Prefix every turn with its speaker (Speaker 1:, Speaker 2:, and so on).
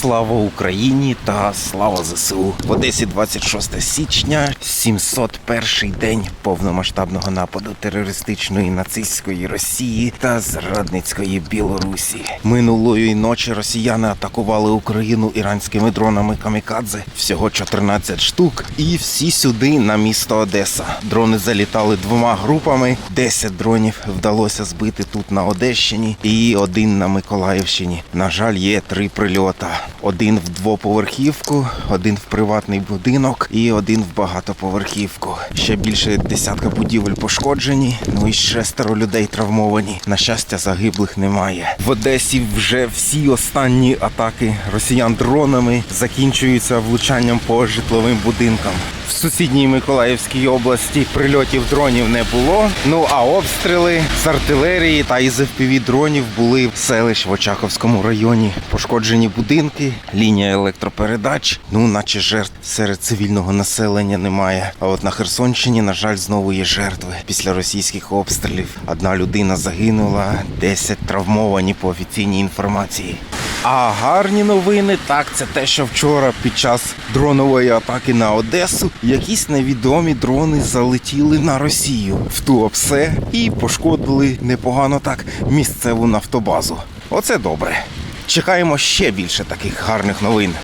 Speaker 1: Слава Україні та слава ЗСУ. В Одесі 26 січня, 701 день повномасштабного нападу терористичної нацистської Росії та зрадницької Білорусі. Минулої ночі росіяни атакували Україну іранськими дронами камікадзе. Всього 14 штук, і всі сюди на місто Одеса. Дрони залітали двома групами. 10 дронів вдалося збити тут на Одещині і один на Миколаївщині. На жаль, є три прильота: один в двоповерхівку, один в приватний будинок і один в багатоповерхівку. Ще більше десятка будівель пошкоджені. Ну і шестеро людей травмовані. На щастя, загиблих немає. В Одесі вже всі останні атаки росіян дронами закінчуються влучанням по житловим будинкам. В сусідній Миколаївській області прильотів дронів не було. Ну а обстріли з артилерії та із fpv дронів були в селищ в Очаковському районі. Пошкоджені будинки, лінія електропередач. Ну, наче жертв серед цивільного населення немає. А от на Херсонщині, на жаль, знову є жертви після російських обстрілів. Одна людина загинула, 10 травмовані по офіційній інформації. А гарні новини так, це те, що вчора під час дронової атаки на Одесу якісь невідомі дрони залетіли на Росію в Туапсе і пошкодили непогано так місцеву нафтобазу. Оце добре. Чекаємо ще більше таких гарних новин.